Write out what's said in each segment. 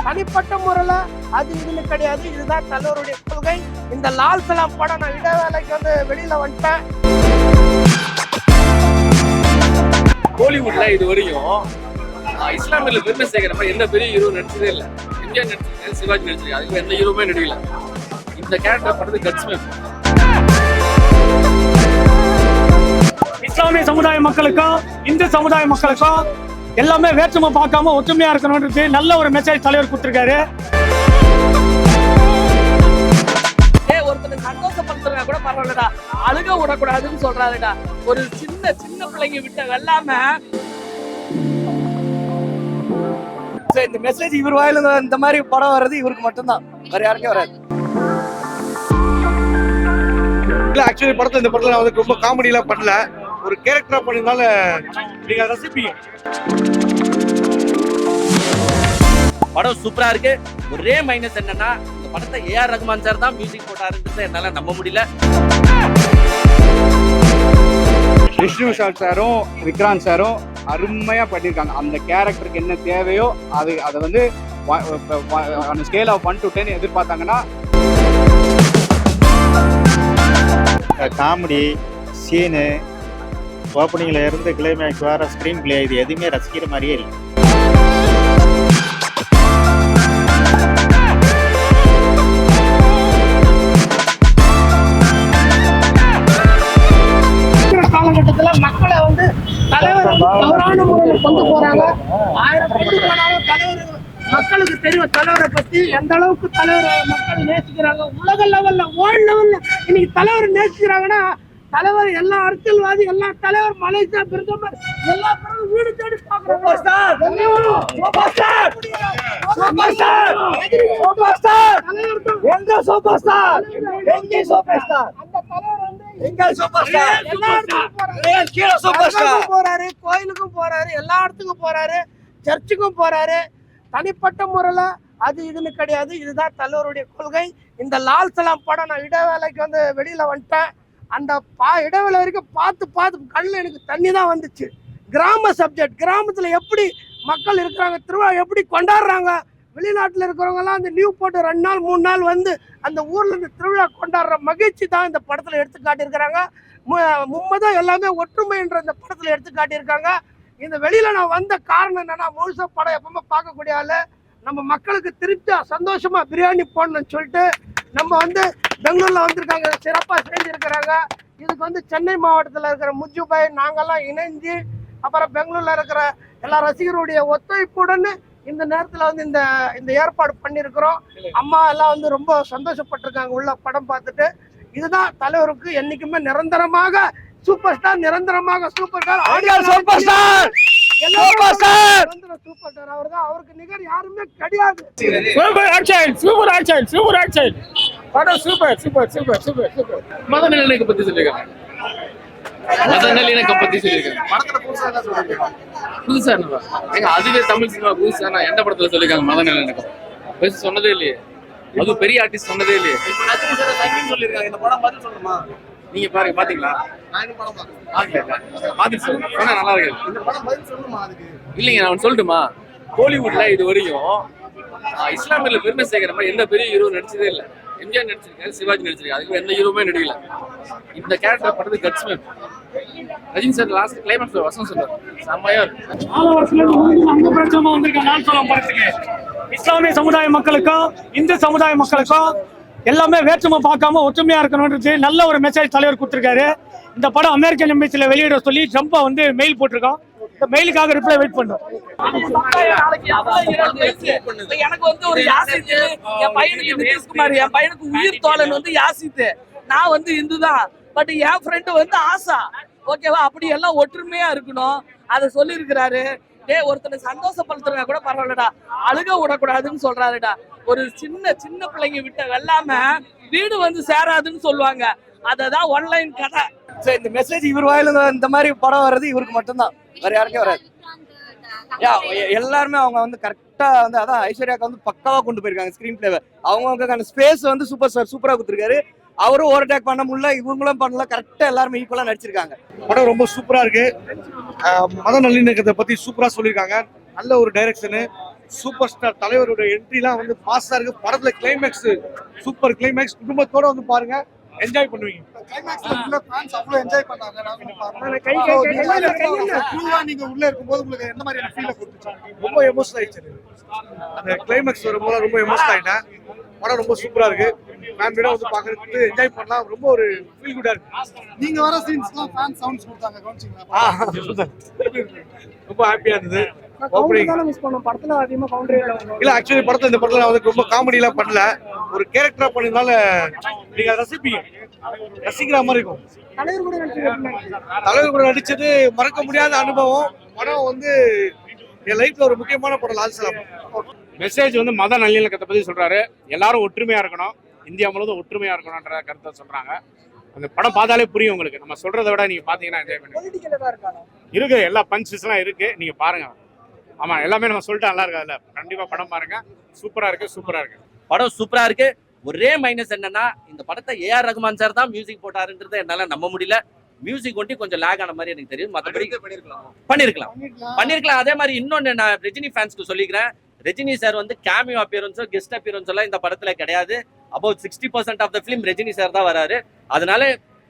தனிப்பட்ட முறையில் அது இதுன்னு கிடையாது. இதுதான் தலைவருடைய கொள்கை. இந்த லால் சலாம் படம் நான் இடைவேளைக்கு வந்து வெளியில வந்துட்டேன். கோலிவுட்ல இது வரையும் ஆஹ், பெருமை சேர்க்கிற மாதிரி எந்த பெரிய ஹீரோ நடிச்சதே இல்லை. எம்ஜிஆர் நடிச்சிருக்காரு சிவாஜி நடிச்சிருக்காரு அதுக்கு எந்த ஹீரோவுமே நடிக்கல. இந்த கேரக்டர் பண்றது கட்ஸ் இஸ்லாமிய சமுதாய மக்களுக்கும் இந்து சமுதாய மக்களுக்கும் எல்லாமே வேற்றுமை பார்க்காம ஒற்றுமையா இருக்கணும்ன்றது நல்ல ஒரு மெசேஜ் தலைவர் கொடுத்திருக்காரு. சந்தோஷப்படுத்துறா கூட பரவாயில்லடா. அழுக விடக்கூடாதுன்னு சொல்றாருடா. ஒரு சின்ன சின்ன பிள்ளைங்க விட்ட வெள்ளாம சரி, இந்த மெசேஜ் இவர் வாயில இந்த மாதிரி படம் வர்றது இவருக்கு மட்டும்தான். வேற யாருக்கே வராது. இல்ல ஆக்சுவலி படத்துல இந்த படத்துல நான் வந்து ரொம்ப காமெடி எல்லாம் பண்ணல. ஒரு கேரக்டரா பண்ணதுனால நீங்க அதை ரசிப்பீங்க. படம் சூப்பரா இருக்கு. ஒரே மைனஸ் என்னன்னா இந்த படத்தை ஏஆர் ரகுமான் சார் தான் மியூசிக் போட்டாருன்றதை என்னால நம்ப முடியல. விஷ்ணு விஷால் சாரும் விக்ராந்த் சாரும் அருமையா பண்ணியிருக்காங்க. அந்த கேரக்டருக்கு என்ன தேவையோ அது அதை வந்து அந்த scale of one to ten எதிர்பார்த்தாங்கன்னா comedy scene ஓப்பனிங்ல இருந்து கிளைமேக்ஸ் வர ஸ்க்ரீன் பிளே இது எதுவுமே ரசிக்கிற மாதிரியே இல்லை. காலகட்டத்தில் மக்களை வந்து தலைவர் வந்து தவறான முறையில் கொண்டு போறாங்க. ஆயிரம் கொண்டு போனாலும் தலைவர் மக்களுக்கு தெரியும் தலைவரை பத்தி எந்த அளவுக்கு தலைவர் மக்கள் நேசிக்கிறாங்க? உலக லெவல்ல வேர்ல்ட் லெவல்ல இன்னைக்கு தலைவர் நேசிக்கிறாங்கன்னா தலைவர் எல்லா அரசியல்வாதி எல்லா தலைவர் மலேசியா பிரதமர் எல்லா பேரும் வீடு தேடி எங்க சூப்பர் ஸ்டார்? எங்க சூப்பர் ஸ்டார்? எங்க சூப்பர் ஸ்டார்? கீழே சூப்பர் ஸ்டார். போறாரு கோயிலுக்கும் போறாரு எல்லா இடத்துக்கும் போறாரு சர்ச்சுக்கும் போறாரு. தனிப்பட்ட முறையில அது இதுன்னு கிடையாது. இதுதான் தலைவருடைய கொள்கை. இந்த லால் சலாம் படம் நான் இடைவேளைக்கு வந்து வெளியில வந்துட்டேன். அந்த பா இடைவேளை வரைக்கும் பார்த்து பார்த்து கண்ணில் எனக்கு தண்ணி தான் வந்துச்சு. கிராம சப்ஜெக்ட் கிராமத்தில் எப்படி மக்கள் இருக்கிறாங்க திருவிழா எப்படி கொண்டாடுறாங்க வெளிநாட்டில் இருக்கிறவங்கலாம் அந்த லீவ் போட்டு ரெண்டு நாள் மூணு நாள் வந்து அந்த ஊரில் இந்த திருவிழா கொண்டாடுற மகிழ்ச்சி தான் இந்த படத்தில் எடுத்து காட்டியிருக்கிறாங்க. மு- மும்மதம் எல்லாமே ஒற்றுமைன்ற இந்த படத்தில் எடுத்து காட்டியிருக்காங்க. இந்த வெளியில் நான் வந்த காரணம் என்னென்னா முழுசாக படம் எப்பவுமே பார்க்கக்கூடிய ஆள் நம்ம மக்களுக்கு திருப்தியாக சந்தோஷமாக பிரியாணி போடணும்னு சொல்லிட்டு நம்ம வந்து பெங்களூர்ல வந்திருக்காங்க. சிறப்பா செஞ்சிருக்கிறாங்க. இதுக்கு வந்து சென்னை மாவட்டத்துல இருக்கிற முஜுபாய் நாங்கெல்லாம் இணைஞ்சு அப்புறம் பெங்களூர்ல இருக்கிற எல்லா ரசிகருடைய ஒத்துழைப்புடன் இந்த நேரத்துல வந்து இந்த இந்த ஏற்பாடு பண்ணியிருக்கிறோம் அம்மா எல்லாம் வந்து ரொம்ப சந்தோஷப்பட்டிருக்காங்க. உள்ள படம் பார்த்துட்டு. இதுதான் தலைவருக்கு என்னைக்குமே நிரந்தரமாக சூப்பர் ஸ்டார் நிரந்தரமாக super star super star super star super star அவர் தான் அவருக்கு நிகர் யாருமே கிடையாது. Super action super action super action படம் super super super super super மத நல்லிணக்கம் பத்தி சொல்லியிருக்காங்க மத நல்லிணக்கம் பத்தி சொல்லியிருக்காங்க புதுசா என்னவா? அதுவே தமிழ் சினிமா புதுசா? நான் எந்த படத்துல சொல்லியிருக்காங்க மத நல்லிணக்கம் பெருசு சொன்னதே இல்லையே. அது பெரிய ஆர்டிஸ்ட் சொன்னதே இல்லையே. சொல்லிருக்காங்க. இந்த படம் பதில் சொல்லணுமா? நீங்க பாருங்க பாத்தீங்களா? நான் இந்த படம் பார்க்கல. பாக்கல. பாத்துட்டு சொல்லுங்க. சொன்னா நல்லா இருக்கு இந்த படம் பதில் சொல்லணுமா அதுக்கு? இல்லைங்க நான் சொல்லட்டுமா? கோலிவுட்ல இது வரையும் ஆஹ், இஸ்லாமியர்ல பெருமை சேர்க்கிற மாதிரி எந்த பெரிய ஹீரோ நடிச்சதே இல்ல. எம்ஜிஆர் நடிச்சிருக்காரு சிவாஜி நடிச்சிருக்காரு. அதுக்கு எந்த ஹீரோமே நடிக்கல. இந்த கேரக்டர் பண்றது guts man Rajini sir last climax வசனம் சொல்றாரு செம்மையா இருக்கு. நாலு வருஷத்துல இருந்து அங்க பிரச்சனை படத்துக்கு. இஸ்லாமிய சமுதாய மக்களுக்கும் இந்து சமுதாய மக்களுக்கும் எல்லாமே வேற்றுமை பார்க்காம ஒற்றுமையா இருக்கணும்ன்றது நல்ல ஒரு மெசேஜ் தலைவர் கொடுத்துருக்காரு. இந்த படம் அமெரிக்கன் எம்பசில வெளியிட சொல்லி ட்ரம்ப்பை வந்து மெயில் போட்டிருக்கோம். இந்த மெயிலுக்காக ரிப்ளை வெயிட். இப்ப எனக்கு வந்து ஒரு யாசித்து என் பையனுக்கு நிதிஷ்குமார் என் பையனுக்கு உயிர் தோழன் வந்து யாசித்து. நான் வந்து இந்து தான். பட் என் ஃப்ரெண்டு வந்து ஆசா. ஓகேவா அப்படி எல்லாம் ஒற்றுமையா இருக்கணும். அதை சொல்லியிருக்கிறாரு. டேய் ஒருத்தனை சந்தோஷப்படுத்துறா கூட பரவாயில்லடா. அழுக விடக்கூடாதுன்னு சொல்றாருடா. ஒரு சின்ன சின்ன பிள்ளைங்க விட்ட வெள்ளாம வீடு வந்து சேராதுன்னு சொல்லுவாங்க. அததான் ஒன்லைன் கதை. சரி, இந்த மெசேஜ் இவர் வாயில இந்த மாதிரி படம் வர்றது இவருக்கு மட்டும்தான். வேற யாருக்கே வராது. யா எல்லாருமே அவங்க வந்து கரெக்டா வந்து அதான் ஐஸ்வர்யாக்கு வந்து பக்காவா கொண்டு போயிருக்காங்க ஸ்கிரீன் பிளேவை அவங்களுக்கு அந்த ஸ்பேஸ் வந்து சூப்பர் ஸ்டார் சூப்பரா கொடுத்துருக்காரு. அவரும் ஓவர்டேக் பண்ண முடியல இவங்களும் பண்ணல கரெக்டா எல்லாருமே ஈக்குவலா நடிச்சிருக்காங்க. படம் ரொம்ப சூப்பரா இருக்கு. மத நல்லிணக்கத்தை பத்தி சூப்பரா சொல்லியிருக்காங்க. நல்ல ஒரு டைரக்ஷனு சூப்பர் ஸ்டார் தலைவரோட என்ட்ரிலாம் வந்து பாஸா இருக்கு. படத்துல கிளைமேக்ஸ் சூப்பர் கிளைமேக்ஸ் குடும்பத்தோட வந்து பாருங்க. என்ஜாய் பண்ணுவீங்க. கை கை கை நீங்க உள்ள இருக்கும்போது உங்களுக்கு எந்த மாதிரியான ஃபீல கொடுத்துச்சு? ரொம்ப எமோஷனல் ஆயிடுச்சு. அந்த கிளைமேக்ஸ் வரும்போது ரொம்ப எமோஷனல் ஆயிட்டேன். படம் ரொம்ப சூப்பரா இருக்கு. ஃபேமிலியோட வந்து பாக்குறதுக்கு என்ஜாய் பண்ணலாம். ரொம்ப ஒரு ஃபீல் குட்டா இருக்கு. நீங்க வர சீன்ஸ்லாம் ஃபேன் சவுண்ட்ஸ் கொடுத்தாங்க. கவனிச்சிங்களா? ரொம்ப ஹாப்பியா இருந்தது. இல்ல. ஆக்சுவலி படத்துல இந்த படத்துல நான் வந்து ரொம்ப காமெடி எல்லாம் பண்ணல. ஒரு கேரக்டரா பண்ணதுனால நீங்க ரசிப்பீங்க. ரசிக்கிற மாதிரி இருக்கும். தலைவர் கூட நடிச்சது மறக்க முடியாத அனுபவம். படம் வந்து என் லைஃப்ல ஒரு முக்கியமான படம் லால் சலாம். மெசேஜ் வந்து மத நல்லிணக்கத்தை பத்தி சொல்றாரு. எல்லாரும் ஒற்றுமையா இருக்கணும். இந்தியா முழுவதும் ஒற்றுமையா இருக்கணும்ன்ற கருத்தை சொல்றாங்க. அந்த படம் பார்த்தாலே புரியும் உங்களுக்கு. நம்ம சொல்றதை விட நீங்க பாத்தீங்கன்னா என்ஜாய் பண்ணுங்க இருக்கு எல்லா பஞ்சஸ் எல்லாம் இருக்கு. நீங்க பாருங்க. ஆமா எல்லாமே நம்ம சொல்லிட்டு நல்லா இருக்காதுல்ல? கண்டிப்பா படம் பாருங்க. சூப்பரா இருக்கு சூப்பரா இருக்கு. படம் சூப்பரா இருக்கு. ஒரே மைனஸ் என்னன்னா இந்த படத்தை ஏஆர் ரகுமான் சார் தான் மியூசிக் போட்டாருன்றதை என்னால நம்ப முடியல. மியூசிக் ஒண்டி கொஞ்சம் லேக் ஆன மாதிரி எனக்கு தெரியும். மற்றபடி பண்ணிருக்கலாம். பண்ணிருக்கலாம். அதே மாதிரி இன்னொன்னு நான் ரஜினி ஃபேன்ஸ்க்கு சொல்லிக்கிறேன். ரஜினி சார் வந்து கேமியோ அப்பியரன்ஸோ கெஸ்ட் அப்பியரன்ஸ் எல்லாம் இந்த படத்துல கிடையாது. About sixty percent of the film Rajini sir தான் வராரு. அதனால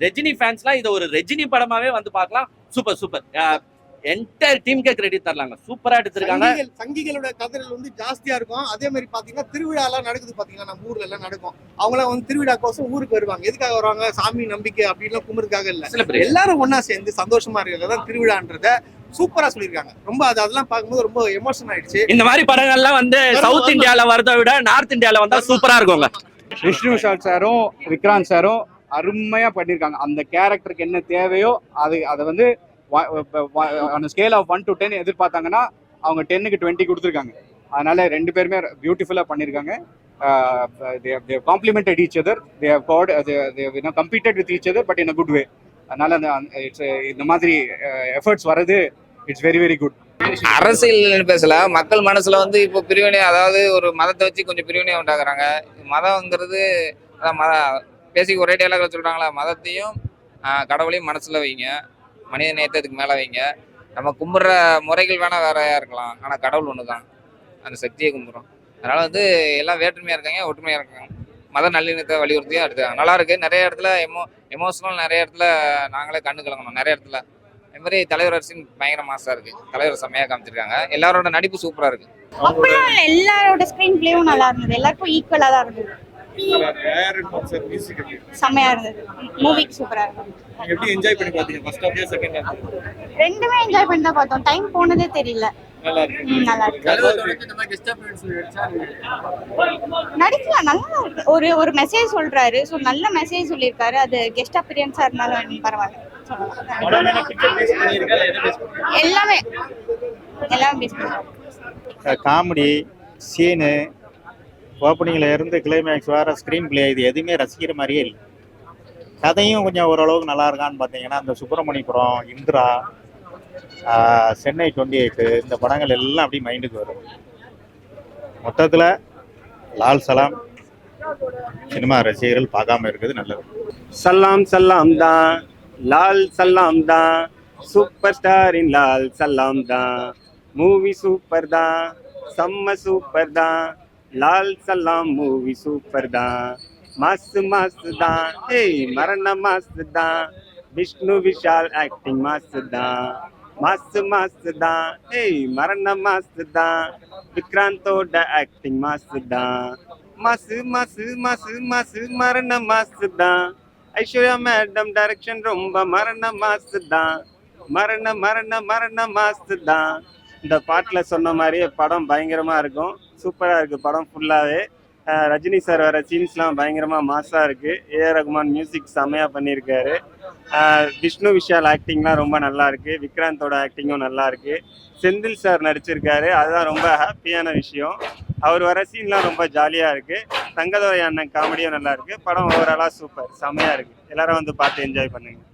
ரஜினி ஃபேன்ஸ்லாம் இதை ஒரு ரஜினி படமாவே வந்து பார்க்கலாம். Super super. என்டையர் டீமுக்கே கிரெடிட் தரலாங்க. சூப்பரா எடுத்திருக்காங்க. சங்கிகள் சங்கிகளோட கதறல் வந்து ஜாஸ்தியா இருக்கும். அதே மாதிரி பாத்தீங்கன்னா திருவிழா எல்லாம் நடக்குது பாத்தீங்கன்னா நம்ம ஊர்ல எல்லாம் நடக்கும். அவங்களாம் வந்து திருவிழாக்கோசம் ஊருக்கு வருவாங்க. எதுக்காக வருவாங்க? சாமி நம்பிக்கை அப்படின்லாம் கும்பிடுறதுக்காக இல்ல. எல்லாரும் ஒண்ணா சேர்ந்து சந்தோஷமா இருக்கிறது தான் திருவிழான்றத சூப்பரா சொல்லியிருக்காங்க. ரொம்ப அது அதெல்லாம் பார்க்கும்போது ரொம்ப எமோஷன் ஆயிடுச்சு. இந்த மாதிரி படங்கள்லாம் வந்து சவுத் இந்தியால வரதை விட நார்த் இந்தியால வந்தா சூப்பரா இருக்குங்க. விஷ்ணு விஷால் சாரும் விக்ராந்த் சாரும் அருமையா பண்ணியிருக்காங்க. அந்த கேரக்டருக்கு என்ன தேவையோ அது அதை வந்து அந்த scale of one to ten எதிர்பார்த்தாங்கன்னா அவங்க டென்னுக்கு டுவெண்ட்டி கொடுத்துருக்காங்க. அதனால ரெண்டு பேருமே பியூட்டிஃபுல்லாக பண்ணியிருக்காங்க complemented each other they competed with each other but in a good way அதனால அந்த இட்ஸ் இந்த மாதிரி எஃபர்ட்ஸ் வர்றது இட்ஸ் வெரி வெரி குட் அரசியல் பேசல மக்கள் மனசுல வந்து இப்போ பிரிவினை அதாவது ஒரு மதத்தை வச்சு கொஞ்சம் பிரிவினை உண்டாக்குறாங்க. மதம்ங்கிறது அதான் மத பேசிக் ஒரே டைலாக்ல சொல்றாங்களா மதத்தையும் கடவுளையும் மனசுல வைங்க. மனித நேயத்துக்கு மேலே வைங்க. நம்ம கும்பிட்ற முறைகள் வேணால் வேறையாக இருக்கலாம். ஆனால் கடவுள் ஒண்ணுதான். அந்த சக்தியை கும்பிட்றோம். அதனால் வந்து எல்லாம் வேற்றுமையாக இருக்காங்க ஒற்றுமையாக இருக்காங்க. மத நல்லிணத்தை வலியுறுத்தியும் எடுத்து நல்லா இருக்குது நிறைய இடத்துல எமோ எமோஷனல் நிறைய இடத்துல நாங்களே கண்ணு கலங்கணும். நிறைய இடத்துல. அதே மாதிரி தலைவர் அரசின் பயங்கர மாசா இருக்கு. தலைவர் செம்மையா காமிச்சிருக்காங்க. எல்லாரோட நடிப்பு சூப்பரா இருக்கு. அப்படிலாம் எல்லாரோட ஸ்கிரீன் பிளேவும் நல்லா இருந்தது. எல்லாருக்கும் ஈக்குவலா தான் இருந்தது. செம்மையா இருந்தது. மூவிக்கு சூப்பரா இருந்தது. எப்படி என்ஜாய் பண்ணி பாத்தீங்க ஃபர்ஸ்ட் ஹாஃப் செகண்ட் ஹாஃப் ரெண்டுமே என்ஜாய் பண்ணி தான் பார்த்தோம். டைம் போனதே தெரியல. நல்லா இருக்கு. ம், நல்லா இருக்கு. நடிக்கலாம் நல்லா ஒரு ஒரு மெசேஜ் சொல்றாரு. ஸோ நல்ல மெசேஜ் சொல்லியிருக்காரு. அது கெஸ்ட் அப்பியரன்ஸா இருந்தாலும் பரவாயில்ல. எல்லாமே. எல்லாமே காமெடி சீனு ஓப்பனிங்கில் இருந்து கிளைமேக்ஸ் வர ஸ்க்ரீன் பிளே இது எதுவுமே ரசிக்கிற மாதிரியே இல்லை. கதையும் கொஞ்சம் ஓரளவுக்கு நல்லா இருக்கான்னு பார்த்தீங்கன்னா அந்த சுப்பிரமணியபுரம் இந்திரா சென்னை டுவெண்ட்டி எயிட்டு இந்த படங்கள் எல்லாம் அப்படியே மைண்டுக்கு வரும். மொத்தத்தில் லால் சலாம் சினிமா ரசிகர்கள் பார்க்காம இருக்கிறது நல்லது. சலாம் சல்லாம் தான் லால் சல்லாம் தான் சூப்பர் ஸ்டாரின் லால் சல்லாம் தான். மூவி சூப்பர் தான் செம்ம சூப்பர் தான். லால் சலாம் மூவி சூப்பர் தான் மஸ்த் மஸ்த் தான் ஏய் மரண மஸ்த் தான் விஷ்ணு விஷால் ஆக்டிங் மஸ்த் தான் மஸ்த் மஸ்த் தான் ஏய் மரண மஸ்த் தான் விக்ராந்தோட ஆக்டிங் மஸ்த் தான் மசு மசு மசு மசு மரண மாசு தான் ஐஸ்வர்யா மேடம் டைரக்ஷன் ரொம்ப மரண மாசு தான் மரண மரண மரண மாசு தான் இந்த பாட்டில் சொன்ன மாதிரியே படம் பயங்கரமாக இருக்கும். சூப்பராக இருக்குது படம் ஃபுல்லாகவே ரஜினி சார் வர சீன்ஸ்லாம் பயங்கரமாக மாஸாக இருக்குது ஏ. ஆர். ரகுமான் மியூசிக் செம்மையாக பண்ணியிருக்காரு. விஷ்ணு விஷால் ஆக்டிங்லாம் ரொம்ப நல்லா இருக்குது விக்ராந்தோட ஆக்டிங்கும் நல்லா இருக்குது செந்தில் சார் நடிச்சிருக்காரு. அதுதான் ரொம்ப ஹாப்பியான விஷயம். அவர் வர சீன்லாம் ரொம்ப ஜாலியாக இருக்குது தங்கதுரை அண்ணன் காமெடியும் நல்லா இருக்குது படம் ஓவராலாக சூப்பர் செம்மையாக இருக்குது எல்லாரும் வந்து பார்த்து என்ஜாய் பண்ணுங்கள்